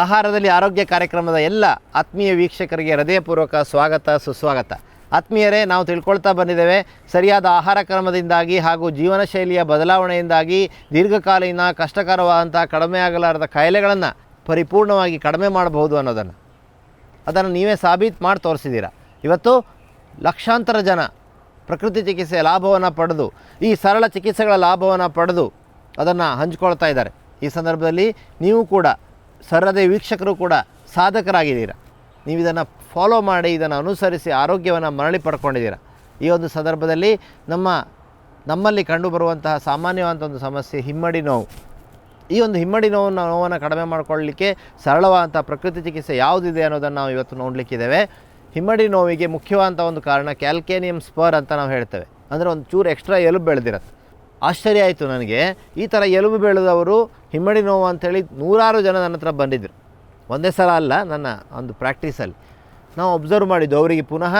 ಆಹಾರದಲ್ಲಿ ಆರೋಗ್ಯ ಕಾರ್ಯಕ್ರಮದ ಎಲ್ಲ ಆತ್ಮೀಯ ವೀಕ್ಷಕರಿಗೆ ಹೃದಯಪೂರ್ವಕ ಸ್ವಾಗತ, ಸುಸ್ವಾಗತ. ಆತ್ಮೀಯರೇ, ನಾವು ತಿಳ್ಕೊಳ್ತಾ ಬಂದಿದ್ದೇವೆ. ಸರಿಯಾದ ಆಹಾರ ಕ್ರಮದಿಂದಾಗಿ ಹಾಗೂ ಜೀವನ ಶೈಲಿಯ ಬದಲಾವಣೆಯಿಂದಾಗಿ ದೀರ್ಘಕಾಲೀನ ಕಷ್ಟಕರವಾದಂಥ ಕಡಿಮೆ ಆಗಲಾರದ ಕಾಯಿಲೆಗಳನ್ನು ಪರಿಪೂರ್ಣವಾಗಿ ಕಡಿಮೆ ಮಾಡಬಹುದು ಅನ್ನೋದನ್ನು. ಅದನ್ನು ನೀವೇ ಸಾಬೀತು ಮಾಡಿ ತೋರಿಸಿದ್ದೀರಾ. ಇವತ್ತು ಲಕ್ಷಾಂತರ ಜನ ಪ್ರಕೃತಿ ಚಿಕಿತ್ಸೆಯ ಲಾಭವನ್ನು ಪಡೆದು, ಈ ಸರಳ ಚಿಕಿತ್ಸೆಗಳ ಲಾಭವನ್ನು ಪಡೆದು ಅದನ್ನು ಹಂಚ್ಕೊಳ್ತಾ ಇದ್ದಾರೆ. ಈ ಸಂದರ್ಭದಲ್ಲಿ ನೀವು ಕೂಡ ಸರದೇ ವೀಕ್ಷಕರು ಕೂಡ ಸಾಧಕರಾಗಿದ್ದೀರಾ? ನೀವು ಇದನ್ನು ಫಾಲೋ ಮಾಡಿ, ಇದನ್ನು ಅನುಸರಿಸಿ ಆರೋಗ್ಯವನ್ನು ಮರಳಿ ಪಡ್ಕೊಂಡಿದ್ದೀರಾ? ಈ ಒಂದು ಸಂದರ್ಭದಲ್ಲಿ ನಮ್ಮ, ನಮ್ಮಲ್ಲಿ ಕಂಡುಬರುವಂತಹ ಸಾಮಾನ್ಯವಾದಂಥ ಒಂದು ಸಮಸ್ಯೆ, ಹಿಮ್ಮಡಿ ನೋವು. ಈ ಒಂದು ಹಿಮ್ಮಡಿ ನೋವನ್ನು ನೋವನ್ನು ಕಡಿಮೆ ಮಾಡಿಕೊಳ್ಳಲಿಕ್ಕೆ ಸರಳವಾದಂಥ ಪ್ರಕೃತಿ ಚಿಕಿತ್ಸೆ ಯಾವುದಿದೆ ಅನ್ನೋದನ್ನು ನಾವು ಇವತ್ತು ನೋಡಲಿಕ್ಕಿದ್ದೇವೆ. ಹಿಮ್ಮಡಿ ನೋವಿಗೆ ಮುಖ್ಯವಾದಂಥ ಒಂದು ಕಾರಣ ಕ್ಯಾಲ್ಕೇನಿಯಂ ಸ್ಪರ್ ಅಂತ ನಾವು ಹೇಳ್ತೇವೆ. ಅಂದರೆ ಒಂದು ಚೂರು ಎಕ್ಸ್ಟ್ರಾ ಎಲುಬು ಬೆಳೆದಿರತ್ತೆ. ಆಶ್ಚರ್ಯ ಆಯಿತು ನನಗೆ. ಈ ಥರ ಎಲುಬು ಬೆಳೆದವರು ಹಿಮ್ಮಡಿ ನೋವು ಅಂಥೇಳಿ ನೂರಾರು ಜನ ನನ್ನ ಹತ್ರ ಬಂದಿದ್ದರು ಒಂದೇ ಸಲ ಅಲ್ಲ, ನನ್ನ ಒಂದು ಪ್ರಾಕ್ಟೀಸಲ್ಲಿ ನಾವು ಒಬ್ಸರ್ವ್ ಮಾಡಿದ್ದು, ಅವರಿಗೆ ಪುನಃ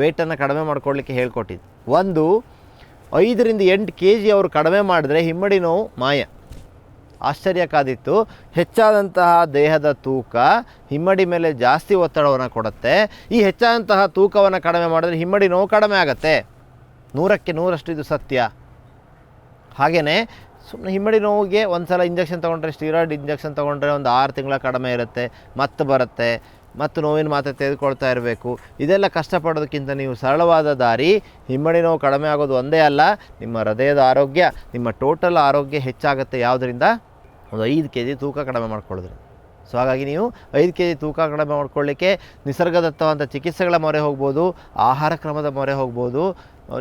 ವೆಯ್ಟನ್ನು ಕಡಿಮೆ ಮಾಡ್ಕೊಳ್ಳಿಕ್ಕೆ ಹೇಳ್ಕೊಟ್ಟಿದ್ದು. ಒಂದು, ಐದರಿಂದ ಎಂಟು ಕೆ ಜಿ ಅವರು ಕಡಿಮೆ ಮಾಡಿದ್ರೆ ಹಿಮ್ಮಡಿ ನೋವು ಮಾಯ. ಆಶ್ಚರ್ಯ ಕಾದಿತ್ತು ಹೆಚ್ಚಾದಂತಹ ದೇಹದ ತೂಕ ಹಿಮ್ಮಡಿ ಮೇಲೆ ಜಾಸ್ತಿ ಒತ್ತಡವನ್ನು ಕೊಡುತ್ತೆ. ಈ ಹೆಚ್ಚಾದಂತಹ ತೂಕವನ್ನು ಕಡಿಮೆ ಮಾಡಿದ್ರೆ ಹಿಮ್ಮಡಿ ನೋವು ಕಡಿಮೆ ಆಗುತ್ತೆ. ನೂರಕ್ಕೆ ನೂರಷ್ಟು ಇದು ಸತ್ಯ. ಹಾಗೆಯೇ ಸುಮ್ಮನೆ ಹಿಮ್ಮಡಿ ನೋವಿಗೆ ಒಂದು ಸಲ ಇಂಜೆಕ್ಷನ್ ತೊಗೊಂಡ್ರೆ ಸ್ಟೀರಾಯ್ಡ್ ಇಂಜೆಕ್ಷನ್ ತೊಗೊಂಡ್ರೆ ಒಂದು ಆರು ತಿಂಗಳ ಕಡಿಮೆ ಇರುತ್ತೆ, ಮತ್ತೆ ಬರುತ್ತೆ, ಮತ್ತು ನೋವಿನ ಮಾತ್ರೆ ತೆಗೆದುಕೊಳ್ತಾ ಇರಬೇಕು. ಇದೆಲ್ಲ ಕಷ್ಟಪಡೋದಕ್ಕಿಂತ ನೀವು ಸರಳವಾದ ದಾರಿ. ಹಿಮ್ಮಡಿ ನೋವು ಕಡಿಮೆ ಆಗೋದು ಒಂದೇ ಅಲ್ಲ, ನಿಮ್ಮ ಹೃದಯದ ಆರೋಗ್ಯ, ನಿಮ್ಮ ಟೋಟಲ್ ಆರೋಗ್ಯ ಹೆಚ್ಚಾಗುತ್ತೆ ಯಾವುದರಿಂದ? ಒಂದು ಐದು ಕೆ ಜಿ ತೂಕ ಕಡಿಮೆ ಮಾಡ್ಕೊಳ್ಳೋದ್ರಿಂದ. ಸೊ ಹಾಗಾಗಿ ನೀವು ಐದು ಕೆ ಜಿ ತೂಕ ಕಡಿಮೆ ಮಾಡ್ಕೊಳ್ಳಿಕ್ಕೆ ನಿಸರ್ಗದತ್ತವಂಥ ಚಿಕಿತ್ಸೆಗಳ ಮೊರೆ ಹೋಗ್ಬೋದು, ಆಹಾರ ಕ್ರಮದ ಮೊರೆ ಹೋಗ್ಬೋದು.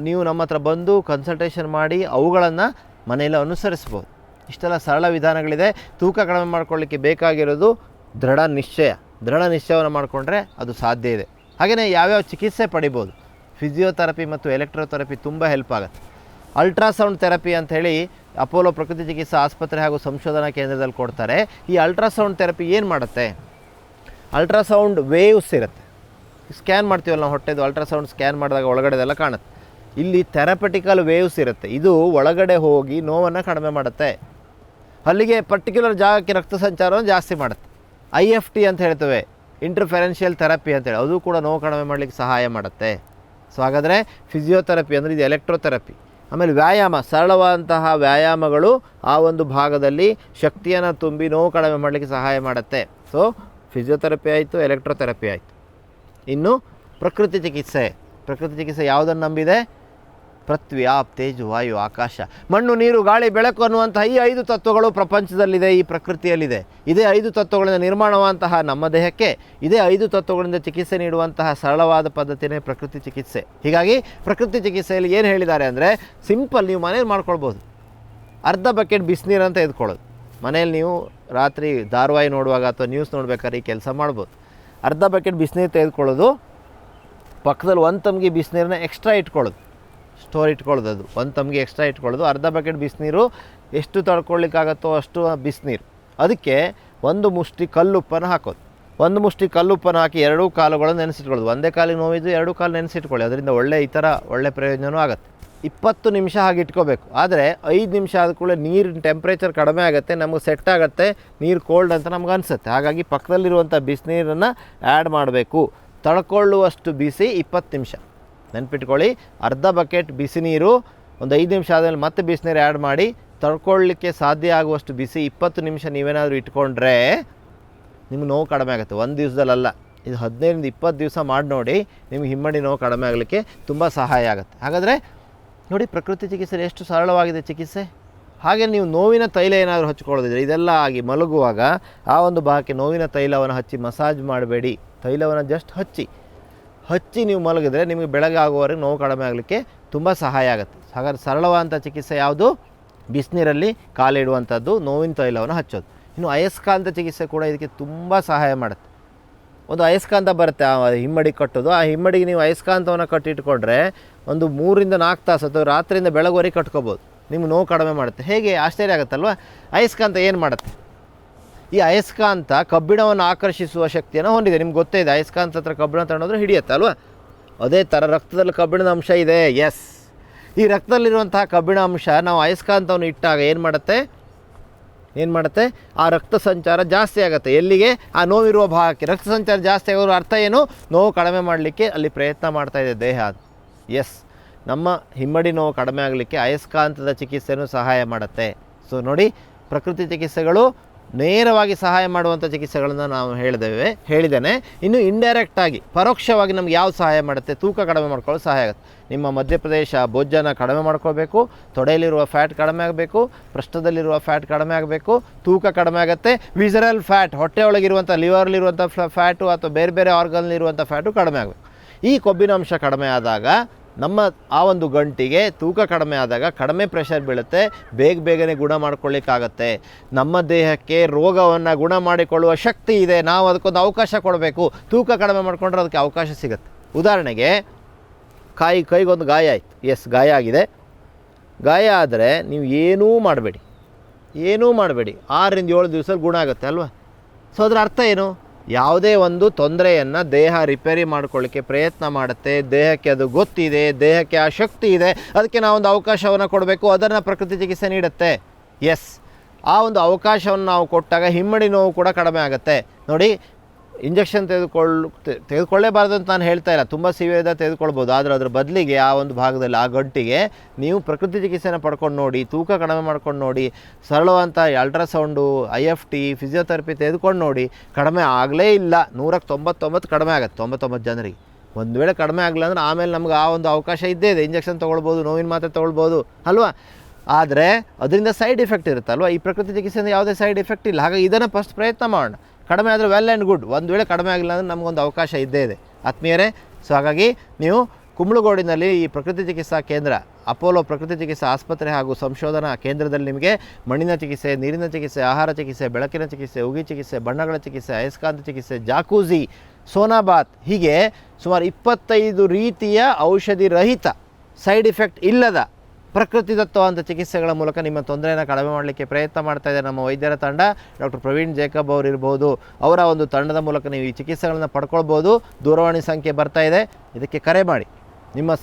ನೀವು ನಮ್ಮ ಹತ್ರ ಬಂದು ಕನ್ಸಲ್ಟೇಷನ್ ಮಾಡಿ ಅವುಗಳನ್ನು ಮನೆಯಲ್ಲಿ ಅನುಸರಿಸ್ಬೋದು ಇಷ್ಟೆಲ್ಲ ಸರಳ ವಿಧಾನಗಳಿದೆ. ತೂಕ ಕಡಿಮೆ ಮಾಡ್ಕೊಳ್ಳಿಕ್ಕೆ ಬೇಕಾಗಿರೋದು ದೃಢ ನಿಶ್ಚಯ. ದೃಢ ನಿಶ್ಚಯವನ್ನು ಮಾಡಿಕೊಂಡ್ರೆ ಅದು ಸಾಧ್ಯ ಇದೆ. ಹಾಗೆಯೇ ಯಾವ್ಯಾವ ಚಿಕಿತ್ಸೆ ಪಡಿಬೋದು ಫಿಸಿಯೋಥೆರಪಿ ಮತ್ತು ಎಲೆಕ್ಟ್ರೋಥೆರಪಿ ತುಂಬ ಹೆಲ್ಪ್ ಆಗುತ್ತೆ. ಅಲ್ಟ್ರಾಸೌಂಡ್ ಥೆರಪಿ ಅಂಥೇಳಿ ಅಪೋಲೋ ಪ್ರಕೃತಿ ಚಿಕಿತ್ಸಾ ಆಸ್ಪತ್ರೆ ಹಾಗೂ ಸಂಶೋಧನಾ ಕೇಂದ್ರದಲ್ಲಿ ಕೊಡ್ತಾರೆ. ಈ ಅಲ್ಟ್ರಾಸೌಂಡ್ ಥೆರಪಿ ಏನು ಮಾಡುತ್ತೆ? ಅಲ್ಟ್ರಾಸೌಂಡ್ ವೇವ್ಸ್ ಇರುತ್ತೆ. ಸ್ಕ್ಯಾನ್ ಮಾಡ್ತೀವಲ್ಲ ನಾವು ಹೊಟ್ಟೆದು, ಅಲ್ಟ್ರಾಸೌಂಡ್ ಸ್ಕ್ಯಾನ್ ಮಾಡಿದಾಗ ಒಳಗಡೆದೆಲ್ಲ ಕಾಣುತ್ತೆ. ಇಲ್ಲಿ ಥೆರಪಟಿಕಲ್ ವೇವ್ಸ್ ಇರುತ್ತೆ. ಇದು ಒಳಗಡೆ ಹೋಗಿ ನೋವನ್ನು ಕಡಿಮೆ ಮಾಡುತ್ತೆ. ಅಲ್ಲಿಗೆ ಪರ್ಟಿಕ್ಯುಲರ್ ಜಾಗಕ್ಕೆ ರಕ್ತ ಸಂಚಾರವನ್ನು ಜಾಸ್ತಿ ಮಾಡುತ್ತೆ. ಐ ಎಫ್ ಟಿ ಅಂತ ಹೇಳ್ತೇವೆ. ಇಂಟರ್ಫೆರೆನ್ಷಿಯಲ್ ಥೆರಪಿ ಅಂತೇಳಿ ಅದು ಕೂಡ ನೋವು ಕಡಿಮೆ ಮಾಡಲಿಕ್ಕೆ ಸಹಾಯ ಮಾಡುತ್ತೆ. ಸೊ ಹಾಗಾದರೆ ಫಿಸಿಯೋಥೆರಪಿ ಅಂದರೆ ಇದು ಎಲೆಕ್ಟ್ರೋಥೆರಪಿ ಆಮೇಲೆ ವ್ಯಾಯಾಮ, ಸರಳವಾದಂತಹ ವ್ಯಾಯಾಮಗಳು ಆ ಒಂದು ಭಾಗದಲ್ಲಿ ಶಕ್ತಿಯನ್ನು ತುಂಬಿ ನೋವು ಕಡಿಮೆ ಮಾಡಲಿಕ್ಕೆ ಸಹಾಯ ಮಾಡುತ್ತೆ. ಸೊ ಫಿಸಿಯೋಥೆರಪಿ ಆಯಿತು ಎಲೆಕ್ಟ್ರೋಥೆರಪಿ ಆಯಿತು. ಇನ್ನು ಪ್ರಕೃತಿ ಚಿಕಿತ್ಸೆ. ಪ್ರಕೃತಿ ಚಿಕಿತ್ಸೆ ಯಾವುದನ್ನು ನಂಬಿದೆ? ಪೃಥ್ವಿ, ಆಪ್, ತೇಜು, ವಾಯು, ಆಕಾಶ, ಮಣ್ಣು, ನೀರು, ಗಾಳಿ, ಬೆಳಕು ಅನ್ನುವಂತಹ ಈ ಐದು ತತ್ವಗಳು ಪ್ರಪಂಚದಲ್ಲಿದೆ, ಈ ಪ್ರಕೃತಿಯಲ್ಲಿದೆ. ಇದೇ ಐದು ತತ್ವಗಳಿಂದ ನಿರ್ಮಾಣವಾದಂತಹ ನಮ್ಮ ದೇಹಕ್ಕೆ, ಇದೇ ಐದು ತತ್ವಗಳಿಂದ ಚಿಕಿತ್ಸೆ ನೀಡುವಂತಹ ಸರಳವಾದ ಪದ್ಧತಿನೇ ಪ್ರಕೃತಿ ಚಿಕಿತ್ಸೆ. ಹೀಗಾಗಿ ಪ್ರಕೃತಿ ಚಿಕಿತ್ಸೆಯಲ್ಲಿ ಏನು ಹೇಳಿದ್ದಾರೆ ಅಂದರೆ, ಸಿಂಪಲ್ ನೀವು ಮನೇಲಿ ಮಾಡ್ಕೊಳ್ಬೋದು. ಅರ್ಧ ಬಕೆಟ್ ಬಿಸಿನೀರು ಅಂತ ಎದ್ಕೊಳ್ಳೋದು. ಮನೇಲಿ ನೀವು ರಾತ್ರಿ ಧಾರಾವಾಹಿ ನೋಡುವಾಗ ಅಥವಾ ನ್ಯೂಸ್ ನೋಡ್ಬೇಕಾದ್ರೆ ಈ ಕೆಲಸ ಮಾಡ್ಬೋದು. ಅರ್ಧ ಬಕೆಟ್ ಬಿಸಿನೀರು ತೆಗೆದುಕೊಳ್ಳೋದು. ಪಕ್ಕದಲ್ಲಿ ಒಂದು ತಮ್ಗೆ ಬಿಸಿನೀರನ್ನ ಎಕ್ಸ್ಟ್ರಾ ಇಟ್ಕೊಳ್ಳೋದು. ಸ್ಟೋರ್ ಇಟ್ಕೊಳ್ಳೋದು. ಅದು ಒಂದು ತಮಗೆ ಎಕ್ಸ್ಟ್ರಾ ಇಟ್ಕೊಳ್ಳೋದು. ಅರ್ಧ ಬಕೆಟ್ ಬಿಸಿನೀರು, ಎಷ್ಟು ತಡ್ಕೊಳ್ಳಿಕ್ಕಾಗತ್ತೋ ಅಷ್ಟು ಬಿಸಿನೀರು. ಅದಕ್ಕೆ ಒಂದು ಮುಷ್ಟಿ ಕಲ್ಲುಪ್ಪನ್ನು ಹಾಕೋದು. ಒಂದು ಮುಷ್ಟಿ ಕಲ್ಲುಪ್ಪನ್ನು ಹಾಕಿ ಎರಡೂ ಕಾಲುಗಳನ್ನು ನೆನೆಸಿಟ್ಕೊಳ್ಳೋದು. ಒಂದೇ ಕಾಲಿಗೆ ನೋವಿದ್ದು ಎರಡೂ ಕಾಲು ನೆನೆಸಿಟ್ಕೊಳ್ಳಿ. ಅದರಿಂದ ಒಳ್ಳೆ ಈ ಥರ ಒಳ್ಳೆ ಪ್ರಯೋಜನವೂ ಆಗುತ್ತೆ. ಇಪ್ಪತ್ತು ನಿಮಿಷ ಹಾಗೆ ಇಟ್ಕೋಬೇಕು. ಆದರೆ ಐದು ನಿಮಿಷ ಆದ ಕೂಡಲೇ ನೀರಿನ ಟೆಂಪ್ರೇಚರ್ ಕಡಿಮೆ ಆಗುತ್ತೆ, ನಮಗೆ ಸೆಟ್ ಆಗುತ್ತೆ, ನೀರು ಕೋಲ್ಡ್ ಅಂತ ನಮ್ಗೆ ಅನಿಸುತ್ತೆ. ಹಾಗಾಗಿ ಪಕ್ಕದಲ್ಲಿರುವಂಥ ಬಿಸಿನೀರನ್ನು ಆ್ಯಡ್ ಮಾಡಬೇಕು. ತಡ್ಕೊಳ್ಳುವಷ್ಟು ಬಿಸಿ ಇಪ್ಪತ್ತು ನಿಮಿಷ. ನೆನ್ಪಿಟ್ಕೊಳ್ಳಿ. ಅರ್ಧ ಬಕೆಟ್ ಬಿಸಿ ನೀರು, ಒಂದು ಐದು ನಿಮಿಷ ಆದಮೇಲೆ ಮತ್ತೆ ಬಿಸಿನೀರು ಆ್ಯಡ್ ಮಾಡಿ, ತಡ್ಕೊಳ್ಳಿಕ್ಕೆ ಸಾಧ್ಯ ಆಗುವಷ್ಟು ಬಿಸಿ ಇಪ್ಪತ್ತು ನಿಮಿಷ ನೀವೇನಾದರೂ ಇಟ್ಕೊಂಡ್ರೆ ನಿಮ್ಗೆ ನೋವು ಕಡಿಮೆ ಆಗುತ್ತೆ. ಒಂದು ದಿವಸದಲ್ಲ ಇದು ಹದಿನೈದರಿಂದ ಇಪ್ಪತ್ತು ದಿವಸ ಮಾಡಿ ನೋಡಿ, ನಿಮ್ಗೆ ಹಿಮ್ಮಡಿ ನೋವು ಕಡಿಮೆ ಆಗಲಿಕ್ಕೆ ತುಂಬ ಸಹಾಯ ಆಗುತ್ತೆ. ಹಾಗಾದರೆ ನೋಡಿ, ಪ್ರಕೃತಿ ಚಿಕಿತ್ಸೆ ಎಷ್ಟು ಸರಳವಾಗಿದೆ ಚಿಕಿತ್ಸೆ. ಹಾಗೆ ನೀವು ನೋವಿನ ತೈಲ ಏನಾದರೂ ಹಚ್ಕೊಳ್ಳೋದಿದ್ರೆ, ಇದೆಲ್ಲ ಆಗಿ ಮಲಗುವಾಗ ಆ ಒಂದು ಭಾಗಕ್ಕೆ ನೋವಿನ ತೈಲವನ್ನು ಹಚ್ಚಿ ಮಸಾಜ್ ಮಾಡಬೇಡಿ. ತೈಲವನ್ನು ಜಸ್ಟ್ ಹಚ್ಚಿ. ಹಚ್ಚಿ ನೀವು ಮಲಗಿದ್ರೆ ನಿಮಗೆ ಬೆಳಗ್ಗೆ ಆಗುವವರೆಗೆ ನೋವು ಕಡಿಮೆ ಆಗಲಿಕ್ಕೆ ತುಂಬ ಸಹಾಯ ಆಗುತ್ತೆ. ಹಾಗಾದ್ರೆ ಸರಳವಾದಂಥ ಚಿಕಿತ್ಸೆ ಯಾವುದು? ಬಿಸಿನೀರಲ್ಲಿ ಕಾಲಿಡುವಂಥದ್ದು ನೋವಿನ ತೈಲವನ್ನು ಹಚ್ಚೋದು. ಇನ್ನು ಅಯಸ್ಕಾಂತ ಚಿಕಿತ್ಸೆ ಕೂಡ ಇದಕ್ಕೆ ತುಂಬ ಸಹಾಯ ಮಾಡುತ್ತೆ. ಒಂದು ಅಯಸ್ಕಾಂತ ಬರುತ್ತೆ, ಆ ಹಿಮ್ಮಡಿ ಕಟ್ಟೋದು. ಆ ಹಿಮ್ಮಡಿಗೆ ನೀವು ಅಯಸ್ಕಾಂತವನ್ನು ಕಟ್ಟಿಟ್ಕೊಂಡ್ರೆ ಒಂದು ಮೂರಿಂದ ನಾಲ್ಕು ತಾಸು ಅಥವಾ ರಾತ್ರಿಯಿಂದ ಬೆಳಗುವರೆಗೆ ಕಟ್ಕೋಬೋದು. ನಿಮ್ಗೆ ನೋವು ಕಡಿಮೆ ಮಾಡುತ್ತೆ. ಹೇಗೆ? ಆಶ್ಚರ್ಯ ಆಗುತ್ತಲ್ವ? ಅಯಸ್ಕಾಂತ ಏನು ಮಾಡುತ್ತೆ? ಈ ಅಯಸ್ಕಾಂತ ಕಬ್ಬಿಣವನ್ನು ಆಕರ್ಷಿಸುವ ಶಕ್ತಿಯನ್ನು ಹೊಂದಿದೆ. ನಿಮ್ಗೆ ಗೊತ್ತೇ ಇದೆ ಅಯಸ್ಕಾಂತ ಹತ್ರ ಕಬ್ಬಿಣ ತಗೊಂಡ್ರೆ ಹಿಡಿಯುತ್ತೆ ಅಲ್ವಾ? ಅದೇ ಥರ ರಕ್ತದಲ್ಲಿ ಕಬ್ಬಿಣದ ಅಂಶ ಇದೆ ಎಸ್ ಈ ರಕ್ತದಲ್ಲಿರುವಂತಹ ಕಬ್ಬಿಣ ಅಂಶ, ನಾವು ಅಯಸ್ಕಾಂತವನ್ನು ಇಟ್ಟಾಗ ಏನು ಮಾಡುತ್ತೆ? ಏನು ಮಾಡುತ್ತೆ? ಆ ರಕ್ತ ಸಂಚಾರ ಜಾಸ್ತಿ ಆಗುತ್ತೆ. ಎಲ್ಲಿಗೆ? ಆ ನೋವಿರುವ ಭಾಗಕ್ಕೆ. ರಕ್ತ ಸಂಚಾರ ಜಾಸ್ತಿ ಆಗೋದ್ರ ಅರ್ಥ ಏನು? ನೋವು ಕಡಿಮೆ ಮಾಡಲಿಕ್ಕೆ ಅಲ್ಲಿ ಪ್ರಯತ್ನ ಮಾಡ್ತಾ ಇದೆ ದೇಹ. ಎಸ್ ನಮ್ಮ ಹಿಮ್ಮಡಿ ನೋವು ಕಡಿಮೆ ಆಗಲಿಕ್ಕೆ ಅಯಸ್ಕಾಂತದ ಚಿಕಿತ್ಸೆಯೂ ಸಹಾಯ ಮಾಡುತ್ತೆ. ಸೊ ನೋಡಿ, ಪ್ರಕೃತಿ ಚಿಕಿತ್ಸೆಗಳು ನೇರವಾಗಿ ಸಹಾಯ ಮಾಡುವಂಥ ಚಿಕಿತ್ಸೆಗಳನ್ನು ನಾವು ಹೇಳಿದ್ದೇವೆ, ಹೇಳಿದ್ದೇನೆ. ಇನ್ನು ಇಂಡೈರೆಕ್ಟಾಗಿ ಪರೋಕ್ಷವಾಗಿ ನಮ್ಗೆ ಯಾವ ಸಹಾಯ ಮಾಡುತ್ತೆ? ತೂಕ ಕಡಿಮೆ ಮಾಡ್ಕೊಳ್ಳೋ ಸಹಾಯ ಆಗುತ್ತೆ. ನಿಮ್ಮ ಮಧ್ಯಪ್ರದೇಶ ಭೋಜನ ಕಡಿಮೆ ಮಾಡ್ಕೋಬೇಕು ತೊಡೆಯಲ್ಲಿರುವ ಫ್ಯಾಟ್ ಕಡಿಮೆ ಆಗಬೇಕು ಪೃಷ್ಠದಲ್ಲಿರುವ ಫ್ಯಾಟ್ ಕಡಿಮೆ ಆಗಬೇಕು, ತೂಕ ಕಡಿಮೆ ಆಗುತ್ತೆ. ವಿಸರಲ್ ಫ್ಯಾಟ್ ಹೊಟ್ಟೆ ಒಳಗಿರುವಂಥ ಲಿವರ್ಲಿರುವಂಥ ಫ್ಯಾಟು ಅಥವಾ ಬೇರೆ ಬೇರೆ ಆರ್ಗನ್ನಲ್ಲಿರುವಂಥ ಫ್ಯಾಟು ಕಡಿಮೆ ಆಗಬೇಕು. ಈ ಕೊಬ್ಬಿನ ಅಂಶ ಕಡಿಮೆ ಆದಾಗ ನಮ್ಮ ಆ ಒಂದು ಗಂಟಿಗೆ ತೂಕ ಕಡಿಮೆ ಆದಾಗ ಕಡಿಮೆ ಪ್ರೆಷರ್ ಬೀಳುತ್ತೆ, ಬೇಗ ಬೇಗನೆ ಗುಣ ಮಾಡ್ಕೊಳ್ಳಿಕ್ಕಾಗತ್ತೆ. ನಮ್ಮ ದೇಹಕ್ಕೆ ರೋಗವನ್ನು ಗುಣ ಮಾಡಿಕೊಳ್ಳುವ ಶಕ್ತಿ ಇದೆ, ನಾವು ಅದಕ್ಕೊಂದು ಅವಕಾಶ ಕೊಡಬೇಕು. ತೂಕ ಕಡಿಮೆ ಮಾಡಿಕೊಂಡ್ರೆ ಅದಕ್ಕೆ ಅವಕಾಶ ಸಿಗುತ್ತೆ. ಉದಾಹರಣೆಗೆ, ಕಾಯಿ, ಕೈಗೊಂದು ಗಾಯ ಆಯಿತು. ಎಸ್ ಗಾಯ ಆಗಿದೆ. ಗಾಯ ಆದರೆ ನೀವು ಏನೂ ಮಾಡಬೇಡಿ. ಏನೂ ಮಾಡಬೇಡಿ. ಆರರಿಂದ ಏಳು ದಿವಸದಲ್ಲಿ ಗುಣ ಆಗುತ್ತೆ ಅಲ್ವಾ? ಸೊ ಅದರ ಅರ್ಥ ಏನು? ಯಾವುದೇ ಒಂದು ತೊಂದರೆಯನ್ನು ದೇಹ ರಿಪೇರಿ ಮಾಡ್ಕೊಳ್ಳಿಕ್ಕೆ ಪ್ರಯತ್ನ ಮಾಡುತ್ತೆ. ದೇಹಕ್ಕೆ ಅದು ಗೊತ್ತಿದೆ, ದೇಹಕ್ಕೆ ಆ ಶಕ್ತಿ ಇದೆ, ಅದಕ್ಕೆ ನಾವೊಂದು ಅವಕಾಶವನ್ನು ಕೊಡಬೇಕು, ಅದನ್ನು ಪ್ರಕೃತಿ ಚಿಕಿತ್ಸೆ ನೀಡುತ್ತೆ. ಎಸ್ ಆ ಒಂದು ಅವಕಾಶವನ್ನು ನಾವು ಕೊಟ್ಟಾಗ ಹಿಮ್ಮಡಿ ನೋವು ಕೂಡ ಕಡಿಮೆ ಆಗುತ್ತೆ. ನೋಡಿ ಇಂಜೆಕ್ಷನ್ ತೆಗೆದುಕೊಳ್ಳ ತೆಗೆದುಕೊಳ್ಳೇಬಾರ್ದು ಅಂತ ನಾನು ಹೇಳ್ತಾ ಇಲ್ಲ. ತುಂಬ ಸಿವಿಯದ ತೆಗೆದುಕೊಳ್ಬೋದು. ಆದರೆ ಅದ್ರ ಬದಲಿಗೆ ಆ ಒಂದು ಭಾಗದಲ್ಲಿ, ಆ ಗಂಟಿಗೆ ನೀವು ಪ್ರಕೃತಿ ಚಿಕಿತ್ಸೆನ ಪಡ್ಕೊಂಡು ನೋಡಿ, ತೂಕ ಕಡಿಮೆ ಮಾಡ್ಕೊಂಡು ನೋಡಿ ಸರಳವಂತ ultrasound I F T physiotherapy ತೆಗೆದುಕೊಂಡು ನೋಡಿ, ಕಡಿಮೆ ಆಗಲೇ ಇಲ್ಲ. ನೂರಕ್ಕೆ ತೊಂಬತ್ತೊಂಬತ್ತು ಕಡಿಮೆ ಆಗುತ್ತೆ. ತೊಂಬತ್ತೊಂಬತ್ತು ಜನರಿಗೆ. ಒಂದು ವೇಳೆ ಕಡಿಮೆ ಆಗಲಿಲ್ಲ ಅಂದ್ರೆ ಆಮೇಲೆ ನಮ್ಗೆ ಆ ಒಂದು ಅವಕಾಶ ಇದ್ದೇ ಇದೆ. ಇಂಜೆಕ್ಷನ್ ತೊಗೊಳ್ಬೋದು, ನೋವಿನ ಮಾತ್ರೆ ತೊಗೊಳ್ಬೋದು, ಅಲ್ವಾ? ಆದರೆ, ಅದರಿಂದ ಸೈಡ್ ಎಫೆಕ್ಟ್ ಇರುತ್ತಲ್ವ? ಈ ಪ್ರಕೃತಿ ಚಿಕಿತ್ಸೆಯಿಂದ ಯಾವುದೇ ಸೈಡ್ ಎಫೆಕ್ಟ್ ಇಲ್ಲ. ಹಾಗಾಗಿ ಇದನ್ನು ಫಸ್ಟ್ ಪ್ರಯತ್ನ ಮಾಡೋಣ. ಕಡಿಮೆ ಆದರೆ ವೆಲ್ ಆ್ಯಂಡ್ ಗುಡ್ ಒಂದು ವೇಳೆ ಕಡಿಮೆ ಆಗಿಲ್ಲ ಅಂದರೆ ನಮಗೊಂದು ಅವಕಾಶ ಇದ್ದೇ ಇದೆ. ಆತ್ಮೀಯರೇ ಸೊ ಹಾಗಾಗಿ ನೀವು ಕುಂಬಳಗೋಡಿನಲ್ಲಿ ಈ ಪ್ರಕೃತಿ ಚಿಕಿತ್ಸಾ ಕೇಂದ್ರ, ಅಪೋಲೋ ಪ್ರಕೃತಿ ಚಿಕಿತ್ಸಾ ಆಸ್ಪತ್ರೆ ಹಾಗೂ ಸಂಶೋಧನಾ ಕೇಂದ್ರದಲ್ಲಿ ನಿಮಗೆ ಮಣ್ಣಿನ ಚಿಕಿತ್ಸೆ, ನೀರಿನ ಚಿಕಿತ್ಸೆ, ಆಹಾರ ಚಿಕಿತ್ಸೆ, ಬೆಳಕಿನ ಚಿಕಿತ್ಸೆ, ಉಗಿ ಚಿಕಿತ್ಸೆ, ಬಣ್ಣಗಳ ಚಿಕಿತ್ಸೆ, ಅಯಸ್ಕಾಂತ ಚಿಕಿತ್ಸೆ, ಜಾಕೂಜಿ, ಸೋನಾಬಾತ್ ಹೀಗೆ ಸುಮಾರು ಇಪ್ಪತ್ತೈದು ರೀತಿಯ ಔಷಧಿ ರಹಿತ ಸೈಡ್ ಇಫೆಕ್ಟ್ ಇಲ್ಲದ ಪ್ರಕೃತಿ ದತ್ತವಂತ ಚಿಕಿತ್ಸೆಗಳ ಮೂಲಕ ನಿಮ್ಮ ತೊಂದರೆಯನ್ನು ಕಡಿಮೆ ಮಾಡಲಿಕ್ಕೆ ಪ್ರಯತ್ನ ಮಾಡ್ತಾ ಇದೆ ನಮ್ಮ ವೈದ್ಯರ ತಂಡ. ಡಾಕ್ಟರ್ ಪ್ರವೀಣ್ ಜೇಕಬ್ ಅವರು ಇರ್ಬೋದು. ಅವರ ಒಂದು ತಂಡದ ಮೂಲಕ ನೀವು ಈ ಚಿಕಿತ್ಸೆಗಳನ್ನು ಪಡ್ಕೊಳ್ಬೋದು. ದೂರವಾಣಿ ಸಂಖ್ಯೆ ಬರ್ತಾ ಇದೆ. ಇದಕ್ಕೆ ಕರೆ ಮಾಡಿ. ನಿಮ್ಮ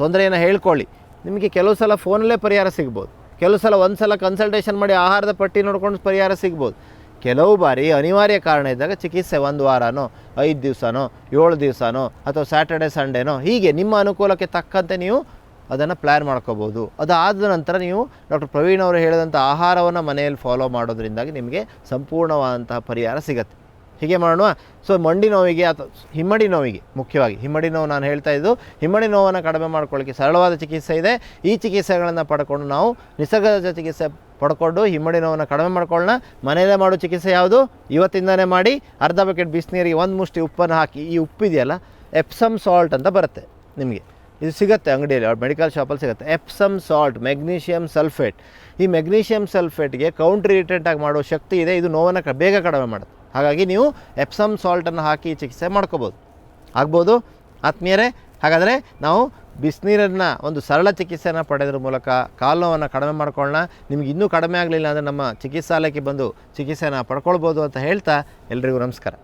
ತೊಂದರೆಯನ್ನು ಹೇಳ್ಕೊಳ್ಳಿ. ನಿಮಗೆ ಕೆಲವು ಸಲ ಫೋನಲ್ಲೇ ಪರಿಹಾರ ಸಿಗ್ಬೋದು. ಕೆಲವು ಸಲ ಒಂದು ಸಲ ಕನ್ಸಲ್ಟೇಷನ್ ಮಾಡಿ ಆಹಾರದ ಪಟ್ಟಿ ನೋಡ್ಕೊಂಡು ಪರಿಹಾರ ಸಿಗ್ಬೋದು. ಕೆಲವು ಬಾರಿ ಅನಿವಾರ್ಯ ಕಾರಣ ಇದ್ದಾಗ ಚಿಕಿತ್ಸೆ ಒಂದು ವಾರನೋ, ಐದು ದಿವಸನೋ, ಏಳು ದಿವಸನೋ ಅಥವಾ ಸ್ಯಾಟರ್ಡೆ ಸಂಡೇನೋ ಹೀಗೆ ನಿಮ್ಮ ಅನುಕೂಲಕ್ಕೆ ತಕ್ಕಂತೆ ನೀವು ಅದನ್ನು ಪ್ಲ್ಯಾನ್ ಮಾಡ್ಕೋಬೋದು. ಅದಾದ ನಂತರ ನೀವು ಡಾಕ್ಟರ್ ಪ್ರವೀಣ್ ಅವರು ಹೇಳಿದಂಥ ಆಹಾರವನ್ನು ಮನೆಯಲ್ಲಿ ಫಾಲೋ ಮಾಡೋದ್ರಿಂದಾಗಿ ನಿಮಗೆ ಸಂಪೂರ್ಣವಾದಂತಹ ಪರಿಹಾರ ಸಿಗುತ್ತೆ. ಹೀಗೆ ಮಾಡೋಣ. ಸೊ ಮಂಡಿ ನೋವಿಗೆ ಅಥವಾ ಹಿಮ್ಮಡಿ ನೋವಿಗೆ ಮುಖ್ಯವಾಗಿ, ಹಿಮ್ಮಡಿ ನೋವು ನಾನು ಹೇಳ್ತಾ ಇದ್ದು, ಹಿಮ್ಮಡಿ ನೋವನ್ನು ಕಡಿಮೆ ಮಾಡ್ಕೊಳ್ಳಿಕ್ಕೆ ಸರಳವಾದ ಚಿಕಿತ್ಸೆ ಇದೆ. ಈ ಚಿಕಿತ್ಸೆಗಳನ್ನು ಪಡ್ಕೊಂಡು ನಾವು ನಿಸರ್ಗದ ಚಿಕಿತ್ಸೆ ಪಡ್ಕೊಂಡು ಹಿಮ್ಮಡಿ ನೋವನ್ನು ಕಡಿಮೆ ಮಾಡ್ಕೊಳ್ಳೋಣ. ಮನೆಯಲ್ಲೇ ಮಾಡೋ ಚಿಕಿತ್ಸೆ ಯಾವುದು? ಇವತ್ತಿಂದನೇ ಮಾಡಿ, ಅರ್ಧ ಬಕೆಟ್ ಬಿಸಿನೀರಿಗೆ ಒಂದು ಮುಷ್ಟಿ ಉಪ್ಪನ್ನು ಹಾಕಿ, ಈ ಉಪ್ಪಿದೆಯಲ್ಲ ಎಪ್ಸಮ್ ಸಾಲ್ಟ್ ಅಂತ ಬರುತ್ತೆ ನಿಮಗೆ. ಇದು ಸಿಗುತ್ತೆ ಅಂಗಡಿಯಲ್ಲಿ ಮೆಡಿಕಲ್ ಶಾಪಲ್ಲಿ ಸಿಗುತ್ತೆ. ಎಪ್ಸಮ್ ಸಾಲ್ಟ್ ಮೆಗ್ನೀಷಿಯಮ್ ಸಲ್ಫೇಟ್ ಈ ಮೆಗ್ನೀಷಿಯಮ್ ಸಲ್ಫೇಟ್ಗೆ ಕೌಂಟ್ರಿ ಇರಿಟೆಂಟಾಗಿ ಮಾಡೋ ಶಕ್ತಿ ಇದೆ, ಇದು ನೋವನ್ನು ಬೇಗ ಕಡಿಮೆ ಮಾಡುತ್ತೆ. ಹಾಗಾಗಿ ನೀವು ಎಪ್ಸಮ್ ಸಾಲ್ಟನ್ನು ಹಾಕಿ ಚಿಕಿತ್ಸೆ ಮಾಡ್ಕೋಬೋದು. ಆಗ್ಬೋದು? ಆತ್ಮೀಯರೇ, ಹಾಗಾದರೆ ನಾವು ಬಿಸಿನೀರನ್ನು ಒಂದು ಸರಳ ಚಿಕಿತ್ಸೆಯನ್ನು ಪಡೆದ್ರ ಮೂಲಕ ಕಾಲು ನೋವನ್ನು ಕಡಿಮೆ ಮಾಡ್ಕೊಳ್ಳೋಣ. ನಿಮ್ಗೆ ಇನ್ನೂ ಕಡಿಮೆ ಆಗಲಿಲ್ಲ ಅಂದರೆ ನಮ್ಮ ಚಿಕಿತ್ಸಾಲಯಕ್ಕೆ ಬಂದು ಚಿಕಿತ್ಸೆಯನ್ನು ಪಡ್ಕೊಳ್ಬೋದು ಅಂತ ಹೇಳ್ತಾ ಎಲ್ರಿಗೂ ನಮಸ್ಕಾರ.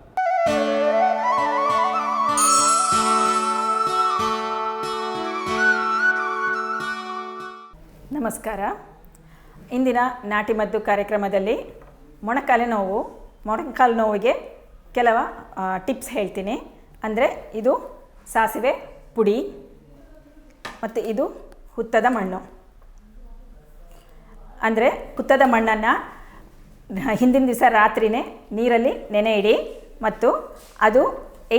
ನಮಸ್ಕಾರ. ಇಂದಿನ ನಾಟಿ ಮದ್ದು ಕಾರ್ಯಕ್ರಮದಲ್ಲಿ ಮೊಣಕಾಲು ನೋವು, ಮೊಣಕಾಲು ನೋವಿಗೆ ಕೆಲವು ಟಿಪ್ಸ್ ಹೇಳ್ತೀನಿ. ಅಂದರೆ ಇದು ಸಾಸಿವೆ, ಪುಡಿ ಮತ್ತು ಇದು ಹುತ್ತದ ಮಣ್ಣು. ಅಂದರೆ ಹುತ್ತದ ಮಣ್ಣನ್ನು ಹಿಂದಿನ ದಿವಸ ರಾತ್ರಿನೇ ನೀರಲ್ಲಿ ನೆನೆ ಇಡಿ ಮತ್ತು ಅದು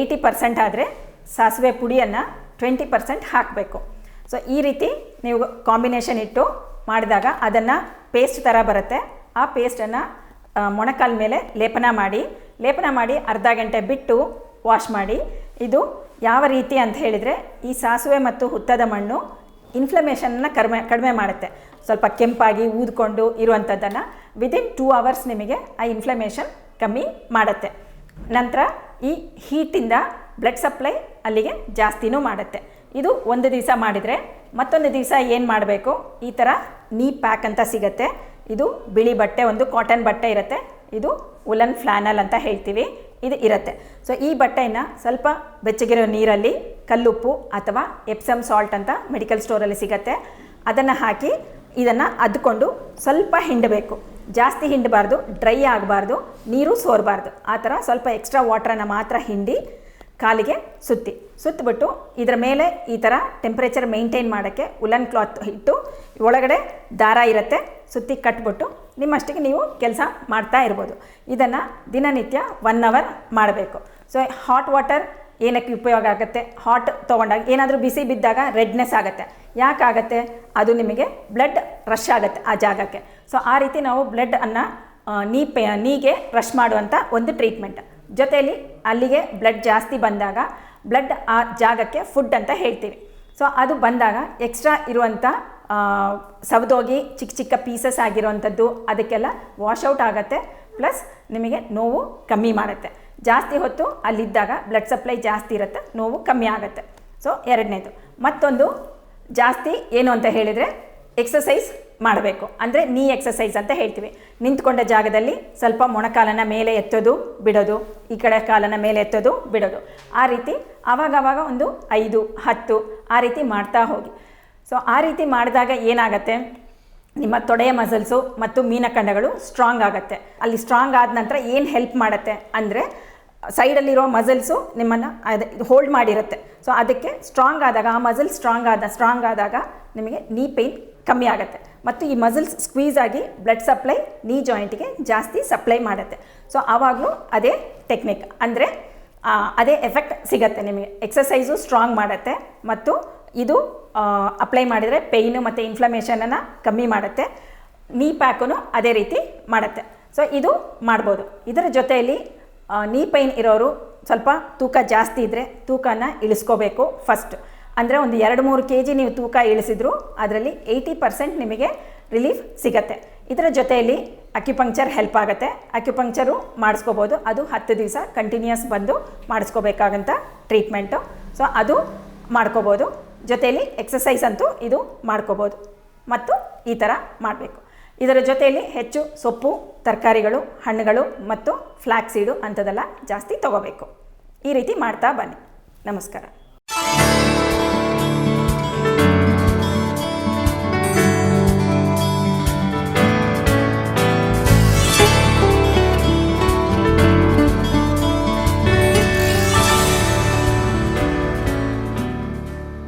ಏಯ್ಟಿ ಪರ್ಸೆಂಟ್ ಆದರೆ ಸಾಸಿವೆ ಪುಡಿಯನ್ನು ಟ್ವೆಂಟಿ ಪರ್ಸೆಂಟ್ ಹಾಕಬೇಕು. ಸೊ ಈ ರೀತಿ ನೀವು ಕಾಂಬಿನೇಷನ್ ಇಟ್ಟು ಮಾಡಿದಾಗ ಅದನ್ನು ಪೇಸ್ಟ್ ಥರ ಬರುತ್ತೆ. ಆ ಪೇಸ್ಟನ್ನು ಮೊಣಕಾಲ ಮೇಲೆ ಲೇಪನ ಮಾಡಿ ಲೇಪನ ಮಾಡಿ ಅರ್ಧ ಗಂಟೆ ಬಿಟ್ಟು ವಾಶ್ ಮಾಡಿ. ಇದು ಯಾವ ರೀತಿ ಅಂತ ಹೇಳಿದರೆ ಈ ಸಾಸಿವೆ ಮತ್ತು ಹುತ್ತದ ಮಣ್ಣು ಇನ್ಫ್ಲಮೇಷನ್ನ ಕಡಿಮೆ ಕಡಿಮೆ ಮಾಡುತ್ತೆ. ಸ್ವಲ್ಪ ಕೆಂಪಾಗಿ ಊದ್ಕೊಂಡು ಇರುವಂಥದ್ದನ್ನು ವಿದಿನ್ ಟೂ ಅವರ್ಸ್ ನಿಮಗೆ ಆ ಇನ್ಫ್ಲಮೇಷನ್ ಕಮ್ಮಿ ಮಾಡುತ್ತೆ. ನಂತರ ಈ ಹೀಟಿಂದ ಬ್ಲಡ್ ಸಪ್ಲೈ ಅಲ್ಲಿಗೆ ಜಾಸ್ತಿನೂ ಮಾಡುತ್ತೆ. ಇದು ಒಂದು ದಿವಸ ಮಾಡಿದರೆ ಮತ್ತೊಂದು ದಿವಸ ಏನು ಮಾಡಬೇಕು? ಈ ಥರ ನೀ ಪ್ಯಾಕ್ ಅಂತ ಸಿಗುತ್ತೆ. ಇದು ಬಿಳಿ ಬಟ್ಟೆ, ಒಂದು ಕಾಟನ್ ಬಟ್ಟೆ ಇರುತ್ತೆ. ಇದು ಉಲನ್ ಫ್ಲಾನಲ್ ಅಂತ ಹೇಳ್ತೀವಿ. ಇದು ಇರುತ್ತೆ. ಸೊ ಈ ಬಟ್ಟೆಯನ್ನು ಸ್ವಲ್ಪ ಬೆಚ್ಚಗಿರೋ ನೀರಲ್ಲಿ ಕಲ್ಲುಪ್ಪು ಅಥವಾ ಎಪ್ಸಮ್ ಸಾಲ್ಟ್ ಅಂತ ಮೆಡಿಕಲ್ ಸ್ಟೋರಲ್ಲಿ ಸಿಗುತ್ತೆ. ಅದನ್ನು ಹಾಕಿ ಇದನ್ನು ಅದ್ಕೊಂಡು ಸ್ವಲ್ಪ ಹಿಂಡಬೇಕು. ಜಾಸ್ತಿ ಹಿಂಡಬಾರ್ದು ಡ್ರೈ ಆಗಬಾರ್ದು, ನೀರು ಸೋರಬಾರ್ದು. ಆ ಥರ ಸ್ವಲ್ಪ ಎಕ್ಸ್ಟ್ರಾ ವಾಟ್ರನ್ನು ಮಾತ್ರ ಹಿಂಡಿ ಕಾಲಿಗೆ ಸುತ್ತಿ. ಸುತ್ತಬಿಟ್ಟು ಇದರ ಮೇಲೆ ಈ ಥರ ಟೆಂಪ್ರೇಚರ್ ಮೇಂಟೈನ್ ಮಾಡೋಕ್ಕೆ ಉಲನ್ ಕ್ಲಾತ್ ಇಟ್ಟು ಒಳಗಡೆ ದಾರ ಇರುತ್ತೆ, ಸುತ್ತಿ ಕಟ್ಬಿಟ್ಟು ನಿಮ್ಮಷ್ಟಿಗೆ ನೀವು ಕೆಲಸ ಮಾಡ್ತಾ ಇರ್ಬೋದು. ಇದನ್ನು ದಿನನಿತ್ಯ ಒನ್ ಅವರ್ ಮಾಡಬೇಕು. ಸೊ ಹಾಟ್ ವಾಟರ್ ಏನಕ್ಕೆ ಉಪಯೋಗ ಆಗುತ್ತೆ? ಹಾಟ್ ತೊಗೊಂಡಾಗ ಏನಾದರೂ ಬಿಸಿ ಬಿದ್ದಾಗ ರೆಡ್ನೆಸ್ ಆಗುತ್ತೆ. ಯಾಕಾಗತ್ತೆ ಅದು ನಿಮಗೆ ಬ್ಲಡ್ ರಶ್ ಆಗುತ್ತೆ ಆ ಜಾಗಕ್ಕೆ. ಸೊ ಆ ರೀತಿ ನಾವು ಬ್ಲಡ್ಡನ್ನು ನೀ ಪೆ, ನೀಗೆ ರಶ್ ಮಾಡುವಂಥ ಒಂದು ಟ್ರೀಟ್ಮೆಂಟ್ ಜೊತೆಯಲ್ಲಿ ಅಲ್ಲಿಗೆ ಬ್ಲಡ್ ಜಾಸ್ತಿ ಬಂದಾಗ ಬ್ಲಡ್ ಆ ಜಾಗಕ್ಕೆ ಫುಡ್ ಅಂತ ಹೇಳ್ತೀವಿ. ಸೊ ಅದು ಬಂದಾಗ ಎಕ್ಸ್ಟ್ರಾ ಇರುವಂಥ ಸವದೋಗಿ, ಚಿಕ್ಕ ಚಿಕ್ಕ ಪೀಸಸ್ ಆಗಿರುವಂಥದ್ದು ಅದಕ್ಕೆಲ್ಲ ವಾಶೌಟ್ ಆಗುತ್ತೆ. ಪ್ಲಸ್ ನಿಮಗೆ ನೋವು ಕಮ್ಮಿ ಮಾಡುತ್ತೆ. ಜಾಸ್ತಿ ಹೊತ್ತು ಅಲ್ಲಿದ್ದಾಗ ಬ್ಲಡ್ ಸಪ್ಲೈ ಜಾಸ್ತಿ ಇರುತ್ತೆ, ನೋವು ಕಮ್ಮಿ ಆಗುತ್ತೆ. ಸೊ ಎರಡನೇದು. ಮತ್ತೊಂದು ಜಾಸ್ತಿ ಏನು ಅಂತ ಹೇಳಿದರೆ ಎಕ್ಸಸೈಸ್ ಮಾಡಬೇಕು. ಅಂದರೆ ನೀ ಎಕ್ಸಸೈಸ್ ಅಂತ ಹೇಳ್ತೀವಿ. ನಿಂತ್ಕೊಂಡ ಜಾಗದಲ್ಲಿ ಸ್ವಲ್ಪ ಮೊಣಕಾಲನ ಮೇಲೆ ಎತ್ತೋದು, ಬಿಡೋದು. ಈ ಕಡೆ ಕಾಲನ ಮೇಲೆ ಎತ್ತೋದು, ಬಿಡೋದು. ಆ ರೀತಿ ಆವಾಗವಾಗ ಒಂದು ಐದು, ಹತ್ತು ಆ ರೀತಿ ಮಾಡ್ತಾ ಹೋಗಿ. ಸೊ ಆ ರೀತಿ ಮಾಡಿದಾಗ ಏನಾಗುತ್ತೆ? ನಿಮ್ಮ ತೊಡೆಯ ಮಸಲ್ಸು ಮತ್ತು ಮೀನಖಂಡಗಳು ಸ್ಟ್ರಾಂಗ್ ಆಗುತ್ತೆ. ಅಲ್ಲಿ ಸ್ಟ್ರಾಂಗ್ ಆದ ನಂತರ ಏನು ಹೆಲ್ಪ್ ಮಾಡುತ್ತೆ? ಅಂದರೆ ಸೈಡಲ್ಲಿರೋ ಮಸಲ್ಸು ನಿಮ್ಮನ್ನು ಅದು ಹೋಲ್ಡ್ ಮಾಡಿರುತ್ತೆ. ಸೊ ಅದಕ್ಕೆ ಸ್ಟ್ರಾಂಗ್ ಆದಾಗ, ಆ ಮಸಲ್ ಸ್ಟ್ರಾಂಗ್ ಆದ ಸ್ಟ್ರಾಂಗ್ ಆದಾಗ ನಿಮಗೆ ನೀ ಪೇಯ್ನ್ ಕಮ್ಮಿ ಆಗುತ್ತೆ. ಮತ್ತು ಈ ಮಸಲ್ಸ್ ಸ್ಕ್ವೀಸ್ ಆಗಿ ಬ್ಲಡ್ ಸಪ್ಲೈ ನೀ ಜಾಯಿಂಟಿಗೆ ಜಾಸ್ತಿ ಸಪ್ಲೈ ಮಾಡುತ್ತೆ. ಸೊ ಆವಾಗಲೂ ಅದೇ ಟೆಕ್ನಿಕ್ ಅಂದರೆ ಅದೇ ಎಫೆಕ್ಟ್ ಸಿಗತ್ತೆ ನಿಮಗೆ. ಎಕ್ಸಸೈಸು ಸ್ಟ್ರಾಂಗ್ ಮಾಡುತ್ತೆ ಮತ್ತು ಇದು ಅಪ್ಲೈ ಮಾಡಿದರೆ ಪೇಯ್ನು ಮತ್ತು ಇನ್ಫ್ಲಮೇಷನನ್ನು ಕಮ್ಮಿ ಮಾಡುತ್ತೆ. ನೀ ಪ್ಯಾಕೂ ಅದೇ ರೀತಿ ಮಾಡುತ್ತೆ. ಸೊ ಇದು ಮಾಡ್ಬೋದು. ಇದರ ಜೊತೆಯಲ್ಲಿ ನೀ ಪೈನ್ ಇರೋರು ಸ್ವಲ್ಪ ತೂಕ ಜಾಸ್ತಿ ಇದ್ದರೆ ತೂಕನ ಇಳಿಸ್ಕೋಬೇಕು ಫಸ್ಟ್ ಅಂದರೆ ಒಂದು ಎರಡು ಮೂರು ಕೆ ಜಿ ನೀವು ತೂಕ ಇಳಿಸಿದ್ರು ಅದರಲ್ಲಿ ಏಯ್ಟಿ ಪರ್ಸೆಂಟ್ ನಿಮಗೆ ರಿಲೀಫ್ ಸಿಗತ್ತೆ. ಇದರ ಜೊತೆಯಲ್ಲಿ ಅಕ್ಯುಪಂಕ್ಚರ್ ಹೆಲ್ಪ್ ಆಗುತ್ತೆ. ಅಕ್ಯುಪಂಕ್ಚರು ಮಾಡಿಸ್ಕೋಬೋದು. ಅದು ಹತ್ತು ದಿವಸ ಕಂಟಿನ್ಯೂಸ್ ಬಂದು ಮಾಡಿಸ್ಕೋಬೇಕಾಗಂಥ ಟ್ರೀಟ್ಮೆಂಟು ಸೊ ಅದು ಮಾಡ್ಕೋಬೋದು. ಜೊತೆಯಲ್ಲಿ ಎಕ್ಸಸೈಸ್ ಅಂತೂ ಇದು ಮಾಡ್ಕೋಬೋದು. ಮತ್ತು ಈ ಥರ ಮಾಡಬೇಕು. ಇದರ ಜೊತೆಯಲ್ಲಿ ಹೆಚ್ಚು ಸೊಪ್ಪು, ತರಕಾರಿಗಳು, ಹಣ್ಣುಗಳು ಮತ್ತು ಫ್ಲ್ಯಾಕ್ಸೀಡು ಅಂಥದ್ದೆಲ್ಲ ಜಾಸ್ತಿ ತಗೋಬೇಕು. ಈ ರೀತಿ ಮಾಡ್ತಾ ಬನ್ನಿ. ನಮಸ್ಕಾರ.